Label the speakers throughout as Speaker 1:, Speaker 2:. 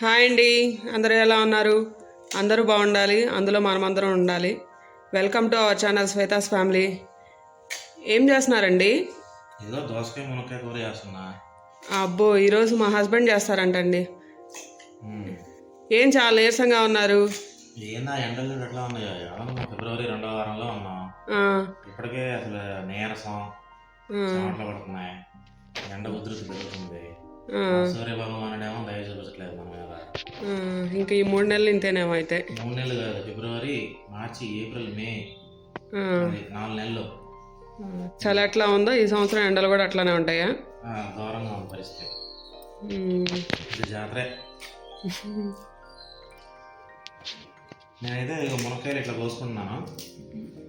Speaker 1: Hi అండి. అందరూ ఎలా ఉన్నారు? అందరూ బాగుండాలి. అందులో మనమందరం ఉండాలి. Welcome to our channel Shwetha's family. ఏం చేస్తున్నారండి?
Speaker 2: ఏదో దోసకాయ మునక్కాయ కూర చేస్తున్నా.
Speaker 1: అబ్బో ఈరోజు మా హస్బెండ్ చేస్తారంటండి. ఏం చాలా నీరసంగా ఉన్నారు?
Speaker 2: ఏందా ఎండలు ఎట్లా ఉన్నాయో ఎవరన్నా ఫిబ్రవరి రెండో వారంలో ఉన్నాం. ఇప్పటికే అసలు నీరసం పడుతున్నాయి. ఎండ ఉధృతి పెరుగుతుంది.
Speaker 1: ఆ,
Speaker 2: సూర్యభగవానుడేమో దయ చూపించట్లేదు మన
Speaker 1: ఇంకా ఈ మూడు నెలలు ఇంతేనేమో అయితే.
Speaker 2: మూడు నెలలు కాదు ఫిబ్రవరి మార్చి ఏప్రిల్ మే. నాలుగు నెలలు.
Speaker 1: చలి ఎట్లా ఉందో ఈ సంవత్సరం ఎండలు కూడా అట్లానే ఉంటాయా?
Speaker 2: ఘోరంగా ఉంది పరిస్థితి. జాతరే. నేనైతే ఇక మునక్కాయలు ఇట్లా కోసుకున్నాను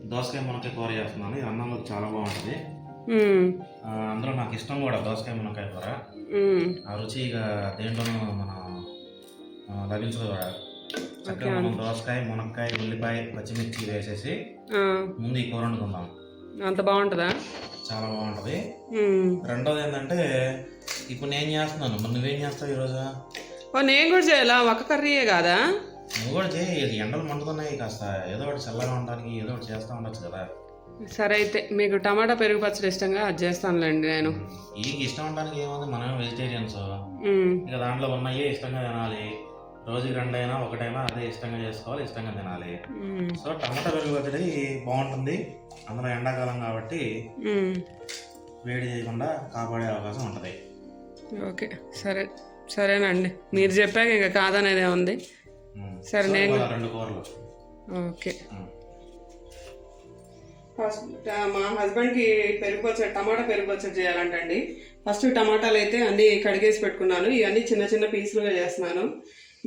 Speaker 2: దోసకాయ మునక్కాయ కూర చేస్తున్నాను. ఇది అన్నంలోకి చాలా బాగుంటుంది. అందులో నాకు ఇష్టం కూడా దోసకాయ మునక్కాయ కూర. ఆ రుచి ఇక దేంట్లోనూ మనం లభించదు కూడా చక్కగా మనం దోసకాయ మునక్కాయ ఉల్లిపాయ పచ్చిమిర్చి వేసేసి ముందు ఈ కూర వండుకుందాం
Speaker 1: అంత బాగుంటుందా?
Speaker 2: చాలా బాగుంటుంది. రెండోది ఏంటంటే ఇప్పుడు నేను చేస్తున్నాను. మరి నువ్వేం చేస్తావు ఈరోజు?
Speaker 1: నేను కూడా చేయాలా? ఒక్క కర్రీయే కాదా?
Speaker 2: నువ్వు కూడా చేయి. ఎండలు మండుతున్నాయి కాస్త. ఏదో ఒకటి చల్లగా ఉండడానికి ఏదో ఒకటి చేస్తూ ఉండొచ్చు కదా.
Speaker 1: సరే అయితే మీకు టమాటా పెరుగు పచ్చడి ఇష్టంగా అది చేస్తానులేండి నేను.
Speaker 2: ఈ ఇష్టం ఉండడానికి ఏముంది? మనం వెజిటేరియన్స్ ఇక దాంట్లో ఉన్నాయే ఇష్టంగా తినాలి. రోజుకి రెండైనా ఒకటైనా అదే ఇష్టంగా చేసుకోవాలి ఇష్టంగా తినాలి. సో టమాటా పెరుగు పచ్చడి బాగుంటుంది. అందులో ఎండాకాలం కాబట్టి. వేడి చేయకుండా కాపాడే అవకాశం ఉంటుంది.
Speaker 1: ఓకే. సరే. సరేనండి. మీరు చెప్పాక ఇంకా కాదనేదే ఉంది. సరే నేను
Speaker 2: రెండు కూరలు.
Speaker 1: ఓకే. ఫస్ట్ మా హస్బెండ్కి పెరుగు పచ్చడి టమాటా పెరుగు పచ్చడి చేయాలంటండి. ఫస్ట్ టమాటాలు అయితే అన్నీ కడిగేసి పెట్టుకున్నాను. ఇవన్నీ చిన్న చిన్న పీసులుగా చేస్తున్నాను.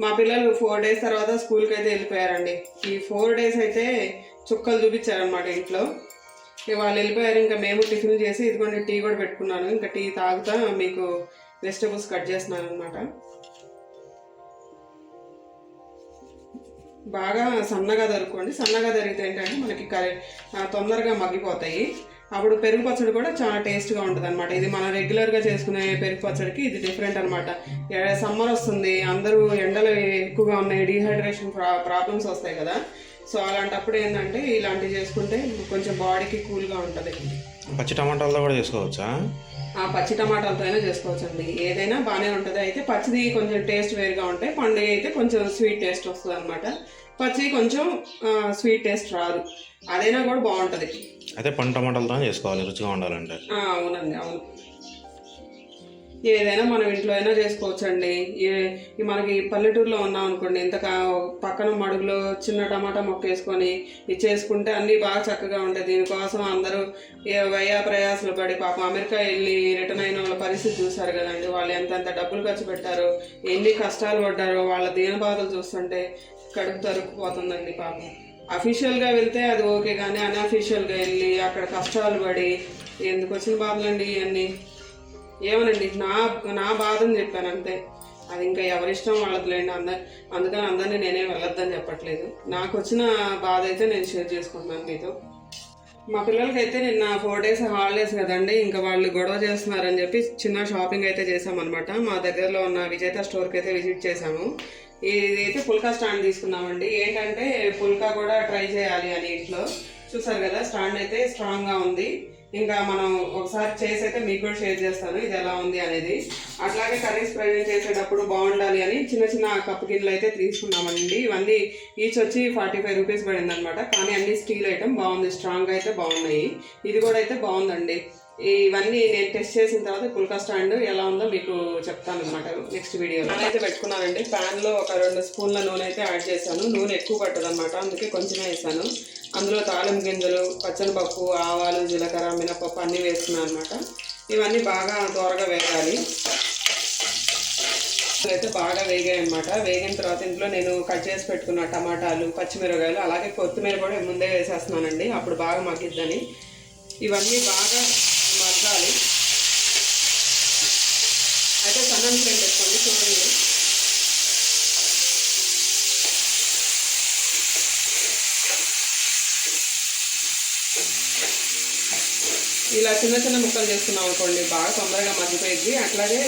Speaker 1: మా పిల్లలు ఫోర్ డేస్ తర్వాత స్కూల్కి అయితే వెళ్ళిపోయారండి. ఈ ఫోర్ డేస్ అయితే చుక్కలు చూపించారనమాట ఇంట్లో. ఇక వాళ్ళు వెళ్ళిపోయారు. ఇంకా మేము టిఫిన్ చేసి ఇదిగోండి టీ కూడా పెట్టుకున్నాను. ఇంకా టీ తాగుతా మీకు వెజిటబుల్స్ కట్ చేస్తున్నాను అనమాట బాగా సన్నగా దొరుకుకోండి సన్నగా దొరికితే ఏంటంటే మనకి కర్రీ తొందరగా మగ్గిపోతాయి. అప్పుడు పెరుగు పచ్చడి కూడా చాలా టేస్ట్గా ఉంటుంది అనమాట ఇది మనం రెగ్యులర్గా చేసుకునే పెరుగు పచ్చడికి ఇది డిఫరెంట్ అనమాట సమ్మర్ వస్తుంది. అందరూ ఎండలు ఎక్కువగా ఉన్నాయి. డీహైడ్రేషన్ ప్రా ప్రాబ్లమ్స్ వస్తాయి కదా. సో అలాంటప్పుడు ఏంటంటే ఇలాంటివి చేసుకుంటే కొంచెం బాడీకి కూల్గా ఉంటుంది.
Speaker 2: పచ్చి టమాటాలతో కూడా చేసుకోవచ్చా?
Speaker 1: ఆ పచ్చి టమాటాలతో అయినా చేసుకోవచ్చు అండి ఏదైనా బాగానే ఉంటుంది. అయితే పచ్చిది కొంచెం టేస్ట్ వేరుగా ఉంటాయి పండుగ అయితే కొంచెం స్వీట్ టేస్ట్ వస్తుంది అనమాట పచ్చి కొంచెం స్వీట్ టేస్ట్ రాదు. అదైనా కూడా బాగుంటుంది.
Speaker 2: అయితే పండు టమాటాలతో చేసుకోవాలి రుచిగా ఉండాలంటే.
Speaker 1: అవునండి అవును. ఏదైనా మనం ఇంట్లో అయినా చేసుకోవచ్చు అండి మనకి పల్లెటూరులో ఉన్నాం అనుకోండి ఇంత పక్కన మడుగులో చిన్న టమాటా మొక్క వేసుకొని ఇది చేసుకుంటే అన్నీ బాగా చక్కగా ఉంటాయి. దీనికోసం అందరూ ఏ వయా ప్రయాసలు పడి పాపం అమెరికా వెళ్ళి రిటర్న్ అయిన వాళ్ళ పరిస్థితి చూసారు కదండి. వాళ్ళు ఎంతెంత డబ్బులు ఖర్చు పెట్టారో ఎన్ని కష్టాలు పడ్డారో వాళ్ళ దీన బాధలు చూస్తుంటే కడుపు తరుక్కుపోతుందండి పాపం. అఫీషియల్గా వెళ్తే అది ఓకే కానీ అన్అఫీషియల్గా వెళ్ళి అక్కడ కష్టాలు పడి ఎందుకు వచ్చిన బాధలండి ఇవన్నీ? ఏమనండి నా నా బాధని చెప్పాను అంతే. అది ఇంకా ఎవరిష్టం వాళ్ళదిలేండి అంద అందుకని అందరినీ నేనే వెళ్ళొద్దని చెప్పట్లేదు. నాకు వచ్చిన బాధ అయితే నేను షేర్ చేసుకుంటున్నాను మీతో. మా పిల్లలకైతే నిన్న ఫోర్ డేస్ హాలిడేస్ కదండి ఇంకా వాళ్ళు గొడవ చేస్తున్నారని చెప్పి చిన్న షాపింగ్ అయితే చేసామన్నమాట మా దగ్గరలో ఉన్న విజేత స్టోర్కి అయితే విజిట్ చేసాము ఇదైతే పుల్కా స్టాండ్ తీసుకున్నామండి. ఏంటంటే పుల్కా కూడా ట్రై చేయాలి అని ఇంట్లో. చూసారు కదా స్టాండ్ అయితే స్ట్రాంగ్గా ఉంది. ఇంకా మనం ఒకసారి చేసి అయితే మీకు కూడా షేర్ చేస్తాను ఇది ఎలా ఉంది అనేది. అట్లాగే కర్రీస్ ప్రజెంట్ చేసేటప్పుడు బాగుండాలి అని చిన్న చిన్న కప్పు గిన్నెలు అయితే తీసుకున్నామండి. ఇవన్నీ ఈచ్ వచ్చి ఫార్టీ ఫైవ్ రూపీస్ పడింది అనమాట కానీ అన్ని స్టీల్ ఐటమ్ బాగుంది స్ట్రాంగ్ అయితే బాగున్నాయి. ఇది కూడా అయితే బాగుందండి. ఇవన్నీ నేను టెస్ట్ చేసిన తర్వాత పుల్కా స్టాండ్ ఎలా ఉందో మీకు చెప్తాను అనమాట నెక్స్ట్ వీడియోలో అయితే పెట్టుకున్నానండి. ప్యాన్లో ఒక రెండు స్పూన్ల నూనె అయితే యాడ్ చేశాను. నూనె ఎక్కువ పట్టదనమాట అందుకే కొంచెమే వేసాను. అందులో తాళం గింజలు పచ్చనిపప్పు ఆవాలు జీలకర్ర మినపప్పు అన్నీ వేస్తున్నాను అనమాట ఇవన్నీ బాగా త్వరగా వేగాలి. అయితే బాగా వేగాయి అనమాట వేగిన తర్వాత ఇంట్లో నేను కట్ చేసి పెట్టుకున్న టమాటాలు పచ్చిమిరపకాయలు అలాగే కొత్తిమీర కూడా ముందే వేసేస్తున్నానండి. అప్పుడు బాగా మగ్గిద్దని. ఇవన్నీ బాగా మగ్గాలి అయితే సన్నం పెయింట్ పెట్టుకోండి చూడండి. ఇలా చిన్న చిన్న ముక్కలు చేసుకున్నాం అనుకోండి బాగా తొందరగా మగ్గిపోయింది అట్లాగే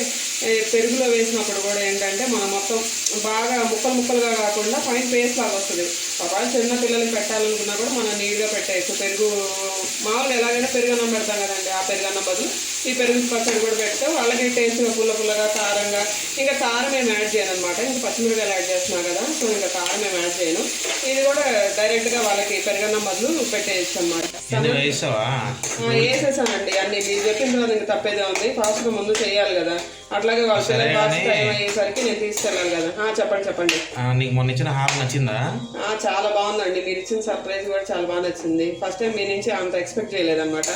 Speaker 1: పెరుగులో వేసినప్పుడు కూడా ఏంటంటే మనం మొత్తం బాగా ముక్కలు ముక్కలుగా కాకుండా పైన పేస్ట్ లాగా వస్తుంది. ఒకవేళ చిన్న పిల్లలకి పెట్టాలనుకున్నా కూడా మనం నీట్గా పెట్టేయచ్చు. పెరుగు మామూలుగా ఎలాగైనా పెరుగు అన్నం పెడతాం కదండి ఆ పెరుగు అన్నం బదులు. ఈ పెరుగు పచ్చడి కూడా పెడితే. వాళ్ళకి టేస్ట్గా పుల్ల పుల్లగా కారంగా. ఇంకా కారం ఏం యాడ్ చేయను అనమాట ఇంకా పచ్చిమిరకాయలు యాడ్ చేస్తున్నాం కదా. సో ఇంకా కారం ఏం యాడ్ చేయను. ఇది కూడా డైరెక్ట్గా వాళ్ళకి పెరుగన్నం బదులు పెట్టేయచ్చు అనమాట వేసేసానండి అన్ని మీరు చెప్పిన తర్వాత ఇంకా తప్పేదే ఉంది. ఫాస్ట్గా ముందు చేయాలి కదా. అట్లాగే వాళ్ళ పిల్లలు ఫాస్ట్ టైం అయ్యేసరికి నేను తీసుకెళ్ళాలి కదా. చెప్పండి చెప్పండి.
Speaker 2: నీకు మొన్న ఇచ్చిన హారం నచ్చిందా?
Speaker 1: చాలా బాగుందండి. మీరు ఇచ్చిన సర్ప్రైజ్ కూడా చాలా బాగా నచ్చింది. ఫస్ట్ టైం మీ నుంచి అంత ఎక్స్పెక్ట్ చేయలేదన్నమాట.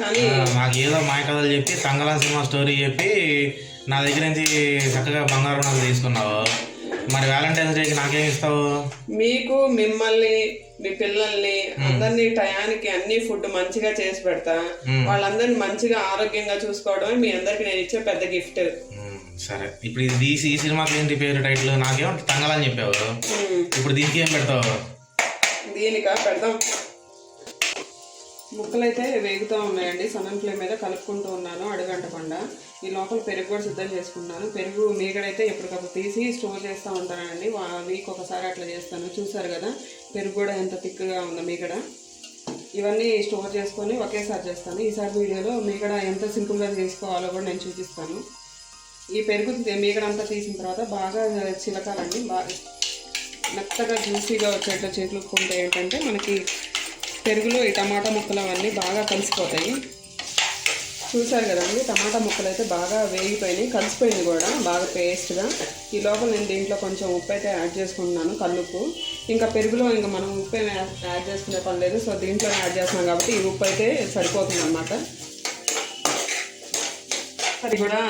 Speaker 1: కానీ
Speaker 2: నాకు ఏదో మాయ కథలు చెప్పి తంగళ సినిమా స్టోరీ చెప్పి నా దగ్గర నుంచి చక్కగా బంగారం నాకు తీసుకున్నావు. మరి వ్యాలంటైన్స్ డేకి నాకేం ఇస్తావు?
Speaker 1: మీకు మిమ్మల్ని మీ పిల్లల్ని అందరినీ టయానికి అన్ని ఫుడ్ మంచిగా చేసి పెడతా. వాళ్ళందరినీ మంచిగా ఆరోగ్యంగా చూసుకోవడమే మీ అందరికి నేను ఇచ్చే పెద్ద గిఫ్ట్.
Speaker 2: సరే. ఇప్పుడు ఇది ఈ సినిమాకి ఏంటి పేరు టైటిల్? నాకేమో తంగళ అని చెప్పావు ఇప్పుడు దీనికి ఏం పెడతావు?
Speaker 1: దీనికా పెడదాం. ముక్కలైతే వేగుతూ ఉన్నాయండి. సన్నన్ ఫ్లేమ్ మీద కలుపుకుంటూ ఉన్నాను. అడుగంటకుండా ఈ లోపల పెరుగు కూడా సిద్ధం చేసుకున్నాను. పెరుగు మీగడైతే ఎప్పటికప్పుడు తీసి స్టోర్ చేస్తూ ఉంటానండి. వీక్ ఒకసారి అట్లా చేస్తాను. చూసారు కదా పెరుగు కూడా ఎంత థిక్గా ఉందో మీగడ. ఇవన్నీ స్టోర్ చేసుకొని ఒకేసారి చేస్తాను. ఈసారి వీడియోలో మీగడ ఎంత సింపుల్గా చేసుకోవాలో కూడా నేను చూపిస్తాను. ఈ పెరుగు మీగడ అంతా తీసిన తర్వాత బాగా చిలకాలండి. బాగా మెత్తగా జ్యూసీగా వచ్చేట్టు చేతులుకుంటే ఏంటంటే మనకి పెరుగులో ఈ టమాటా ముక్కలు అవన్నీ బాగా కలిసిపోతాయి. చూసారు కదండి టమాటా ముక్కలు అయితే బాగా వేగిపోయినాయి కలిసిపోయింది కూడా బాగా పేస్ట్గా ఈ లోపల నేను దీంట్లో కొంచెం ఉప్పు అయితే యాడ్ చేసుకుంటున్నాను కల్లుప్పు. ఇంకా పెరుగులో ఇంకా మనం ఉప్పు ఏమి యాడ్ చేసుకునే పని లేదు సో దీంట్లో యాడ్ చేస్తున్నాం కాబట్టి ఈ ఉప్పు అయితే సరిపోతుంది అనమాట అది కూడా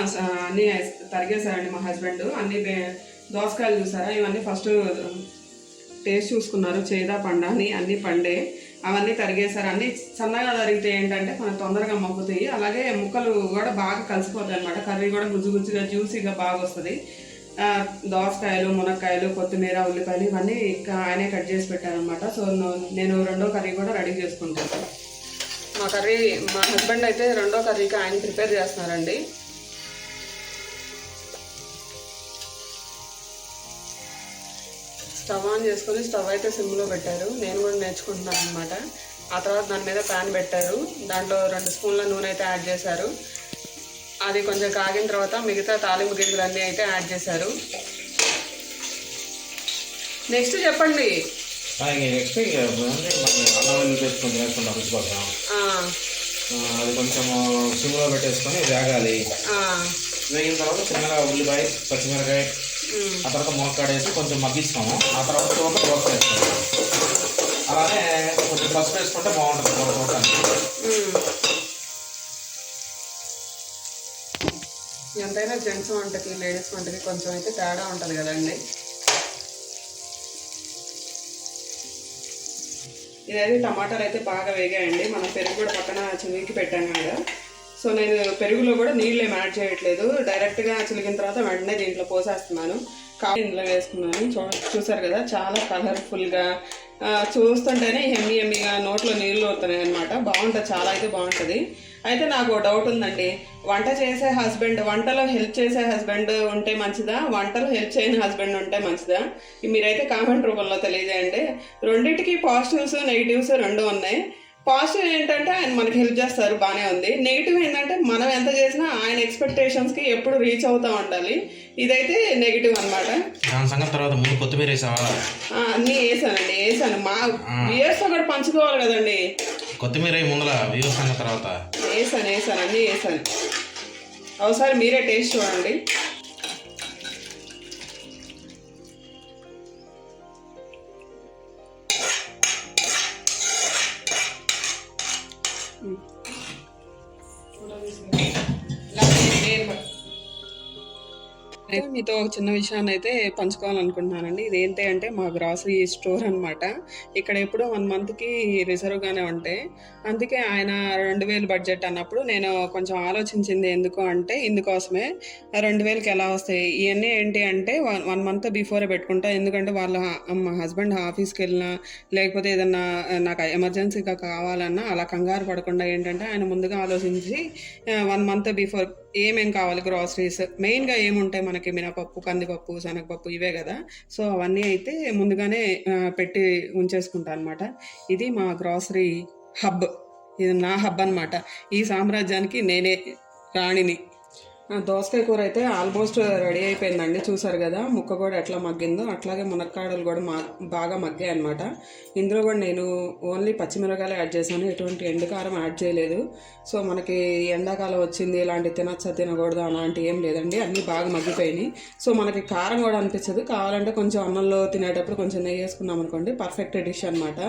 Speaker 1: అన్నీ తరిగేశారండి మా హస్బెండ్. అన్ని దోసకాయలు చూసారా? ఇవన్నీ ఫస్ట్ టేస్ట్ చూసుకున్నారు చేదా పండా అని అన్నీ పండే. అవన్నీ తరిగేసారు అన్నీ సన్నగా తరిగితే ఏంటంటే మనకు తొందరగా మగ్గుతాయి. అలాగే ముక్కలు కూడా బాగా కలిసిపోతాయి అనమాట కర్రీ కూడా గుజ్జు గుజ్జుగా జ్యూసీగా బాగా వస్తుంది. దోసకాయలు మునక్కాయలు కొత్తిమీర ఉల్లిపాయలు ఇవన్నీ ఇంకా ఆయనే కట్ చేసి పెట్టారనమాట సో నేను రెండో కర్రీ కూడా రెడీ చేసుకుంటాను. మా కర్రీ మా హస్బెండ్ అయితే రెండో కర్రీకి ఆయన ప్రిపేర్ చేస్తున్నారండి. స్టవ్ ఆన్ చేసుకొని స్టవ్ అయితే సిమ్లో పెట్టారు. నేను కూడా నేర్చుకుంటున్నాను అనమాట ఆ తర్వాత దాని మీద ప్యాన్ పెట్టారు. దాంట్లో రెండు స్పూన్ల నూనె అయితే యాడ్ చేశారు. అది కొంచెం కాగిన తర్వాత మిగతా తాలింపు గింజలు అన్నీ అయితే యాడ్ చేశారు. నెక్స్ట్ చెప్పండి.
Speaker 2: నెక్స్ట్ అది కొంచెం సిమ్లో పెట్టేసుకొని వేగాలి. వేగిన తర్వాత చిన్నగా ఉల్లిపాయ పచ్చిమిరకాయ ఆ తర్వాత మునక్కాడ వేసి కొంచెం మగ్గిస్తాము ఆ తర్వాత తోట దోస వేస్తాము. అలానే కొంచెం పసుపు వేసుకుంటే బాగుంటుంది తోట చూడటానికి.
Speaker 1: ఎంతైనా జెంట్స్ వంటకి లేడీస్ వంటకి కొంచెం అయితే తేడా ఉంటుంది కదండి. ఇదైతే టమాటాలు అయితే బాగా వేగాయండి. మనం పెరుగు కూడా పక్కన చిలికి పెట్టాను కదా. సో నేను పెరుగులో కూడా నీళ్ళు ఏం యాడ్ చేయట్లేదు. డైరెక్ట్గా చిలికిన తర్వాత వెంటనే దీంట్లో పోసేస్తున్నాను. కాఫీ ఇందులో వేసుకున్నాను. చూ చూసారు కదా చాలా కలర్ఫుల్గా చూస్తుంటేనే ఎమ్మి ఎమ్మిగా నోట్లో నీళ్ళు వస్తున్నాయి అనమాట బాగుంటుంది చాలా అయితే బాగుంటుంది. అయితే నాకు డౌట్ ఉందండి. వంట చేసే హస్బెండ్ వంటలో హెల్ప్ చేసే హస్బెండ్ ఉంటే మంచిదా? వంటలో హెల్ప్ చేయని హస్బెండ్ ఉంటే మంచిదా? మీరైతే కామెంట్ రూపంలో తెలియజేయండి. రెండింటికి పాజిటివ్స్ నెగిటివ్స్ రెండు ఉన్నాయి. పాజిటివ్ ఏంటంటే ఆయన మనకి హెల్ప్ చేస్తారు బాగానే ఉంది. నెగిటివ్ ఏంటంటే మనం ఎంత చేసినా ఆయన ఎక్స్పెక్టేషన్స్కి ఎప్పుడు రీచ్ అవుతూ ఉండాలి. ఇదైతే నెగిటివ్ అనమాట
Speaker 2: దాని సంగతి తర్వాత ముందు కొత్తిమీర వేసావా?
Speaker 1: అన్నీ వేసానండి వేసాను. మా వ్యూయర్స్తో కూడా పంచుకోవాలి కదండి.
Speaker 2: కొత్తిమీర వేయి ముందల వ్యూ సంగతి తర్వాత.
Speaker 1: వేసాను వేసాను అన్నీ వేసాను. ఒకసారి మీరే టేస్ట్ చూడండి. అయితే మీతో ఒక చిన్న విషయాన్ని అయితే పంచుకోవాలనుకుంటున్నానండి. ఇదేంటి అంటే మా గ్రాసరీ స్టోర్ అనమాట ఇక్కడ ఎప్పుడు వన్ మంత్కి రిజర్వ్గానే ఉంటాయి అందుకే ఆయన రెండు వేలు బడ్జెట్ అన్నప్పుడు నేను కొంచెం ఆలోచించింది ఎందుకు అంటే ఇందుకోసమే రెండు వేలకి ఎలా వస్తాయి? ఇవన్నీ ఏంటి అంటే వన్ వన్ మంత్ బిఫోరే పెట్టుకుంటా. ఎందుకంటే వాళ్ళ మా హస్బెండ్ ఆఫీస్కి వెళ్ళినా లేకపోతే ఏదన్నా నాకు ఎమర్జెన్సీగా కావాలన్నా అలా కంగారు పడకుండా ఏంటంటే ఆయన ముందుగా ఆలోచించి వన్ మంత్ బిఫోర్ ఏమేం కావాలి గ్రాసరీస్ మెయిన్గా ఏముంటాయి మనకి? మినపప్పు కందిపప్పు శనగపప్పు ఇవే కదా. సో అవన్నీ అయితే ముందుగానే పెట్టి ఉంచేసుకుంటాను అనమాట ఇది మా గ్రాసరీ హబ్ ఇది నా హబ్ అనమాట ఈ సామ్రాజ్యానికి నేనే రాణిని. దోసకాయ కూర అయితే ఆల్మోస్ట్ రెడీ అయిపోయిందండి చూసారు కదా. ముక్క కూడా ఎట్లా మగ్గిందో అట్లాగే మునక్కాడలు కూడా మా బాగా మగ్గాయి అనమాట ఇందులో కూడా నేను ఓన్లీ పచ్చిమిరకాయలు యాడ్ చేశాను ఎటువంటి ఎండుకారం యాడ్ చేయలేదు. సో మనకి ఎండాకాలం వచ్చింది ఇలాంటి తినచ్చా తినకూడదు అలాంటి ఏం లేదండి అన్నీ బాగా మగ్గిపోయినాయి. సో మనకి కారం కూడా అనిపించదు కావాలంటే కొంచెం అన్నంలో తినేటప్పుడు కొంచెం నెయ్యి వేసుకున్నాం అనుకోండి పర్ఫెక్ట్ డిష్ అనమాట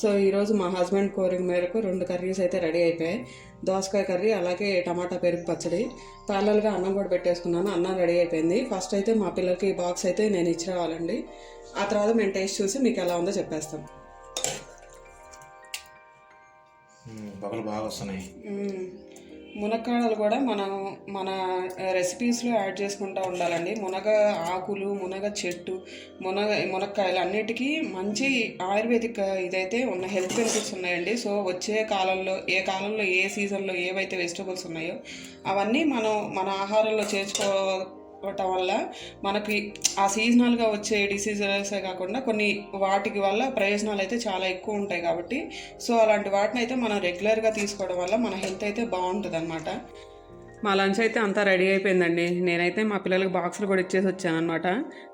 Speaker 1: సో ఈరోజు మా హస్బెండ్ కోరిక మేరకు రెండు కర్రీస్ అయితే రెడీ అయిపోయాయి. దోసకాయ కర్రీ అలాగే టమాటా పెరుగు పచ్చడి. ప్యారలల్గా అన్నం కూడా పెట్టేసుకున్నాను. అన్నం రెడీ అయిపోయింది. ఫస్ట్ అయితే మా పిల్లలకి బాక్స్ అయితే నేను ఇచ్చి రావాలండి. ఆ తర్వాత మేము టేస్ట్ చూసి మీకు ఎలా ఉందో చెప్పేస్తాం.
Speaker 2: పొగలు బాగా వస్తున్నాయి.
Speaker 1: మునక్కాడలు కూడా మనం మన రెసిపీస్లో యాడ్ చేసుకుంటూ ఉండాలండి. మునగ ఆకులు మునగ చెట్టు మునగ మునక్కాయలు అన్నిటికీ మంచి ఆయుర్వేదిక్ ఇదైతే ఉన్న హెల్త్ బెనిఫిట్స్ ఉన్నాయండి. సో వచ్చే కాలంలో ఏ కాలంలో ఏ సీజన్లో ఏవైతే వెజిటబుల్స్ ఉన్నాయో అవన్నీ మనం మన ఆహారంలో చేర్చుకో చేర్చుకోవటం వల్ల మనకి ఆ సీజనల్గా వచ్చే డిసీజెసే కాకుండా కొన్ని వాటికి వల్ల ప్రయోజనాలు అయితే చాలా ఎక్కువ ఉంటాయి కాబట్టి సో అలాంటి వాటిని అయితే మనం రెగ్యులర్గా తీసుకోవడం వల్ల మన హెల్త్ అయితే బాగుంటుంది అనమాట మా లంచ్ అయితే అంతా రెడీ అయిపోయిందండి. నేనైతే మా పిల్లలకి బాక్సులు కూడా ఇచ్చేసి వచ్చాను అనమాట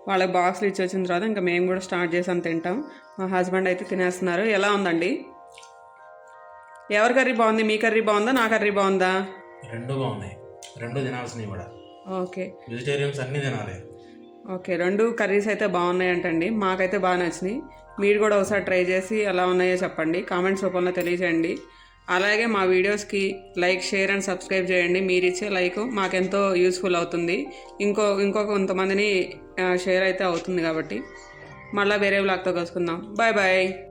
Speaker 1: వాళ్ళకి బాక్సులు ఇచ్చి వచ్చిన తర్వాత ఇంకా మేము కూడా స్టార్ట్ చేసాం తింటాం. మా హస్బెండ్ అయితే తినేస్తున్నారు. ఎలా ఉందండి? ఎవరి కర్రీ బాగుంది? మీ కర్రీ బాగుందా? నా కర్రీ బాగుందా?
Speaker 2: రెండు బాగున్నాయి. రెండు తినాల్సినవి కూడా.
Speaker 1: ఓకే.
Speaker 2: వెజిటేరియన్స్ అన్నీ తినాలి.
Speaker 1: ఓకే రెండు కర్రీస్ అయితే బాగున్నాయి అంటండి మాకైతే బాగా నచ్చినాయి. మీరు కూడా ఒకసారి ట్రై చేసి ఎలా ఉన్నాయో చెప్పండి. కామెంట్స్ రూపంలో తెలియజేయండి. అలాగే మా వీడియోస్కి లైక్ షేర్ అండ్ సబ్స్క్రైబ్ చేయండి. మీరు ఇచ్చే లైక్ మాకెంతో యూస్ఫుల్ అవుతుంది. ఇంకో ఇంకో కొంతమందిని షేర్ అయితే అవుతుంది కాబట్టి. మళ్ళీ వేరే బ్లాగ్తో కలుసుకుందాం. Bye bye.